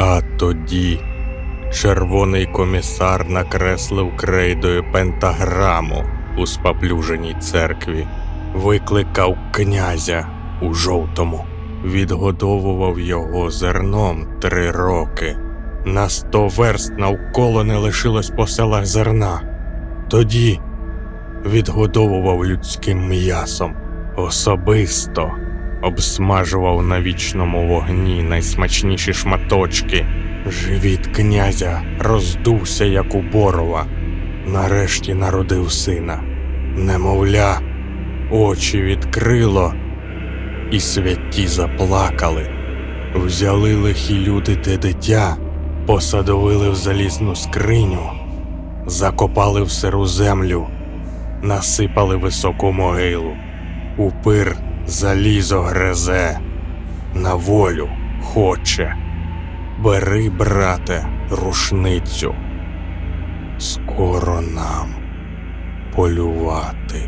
А тоді червоний комісар накреслив крейдою пентаграму у спаплюженій церкві, викликав князя у жовтому, відгодовував його зерном три роки. На сто верст навколо не лишилось по селах зерна. Тоді відгодовував людським м'ясом, особисто обсмажував на вічному вогні найсмачніші шматочки. Живіт князя роздувся, як у борова. Нарешті народив сина. Немовля, очі відкрило, і святі заплакали. Взяли лихі люди те дитя, посадовили в залізну скриню, закопали в сиру землю, насипали високу могилу. Упир залізо гризе, на волю хоче. Бери, брате, рушницю. Скоро нам полювати.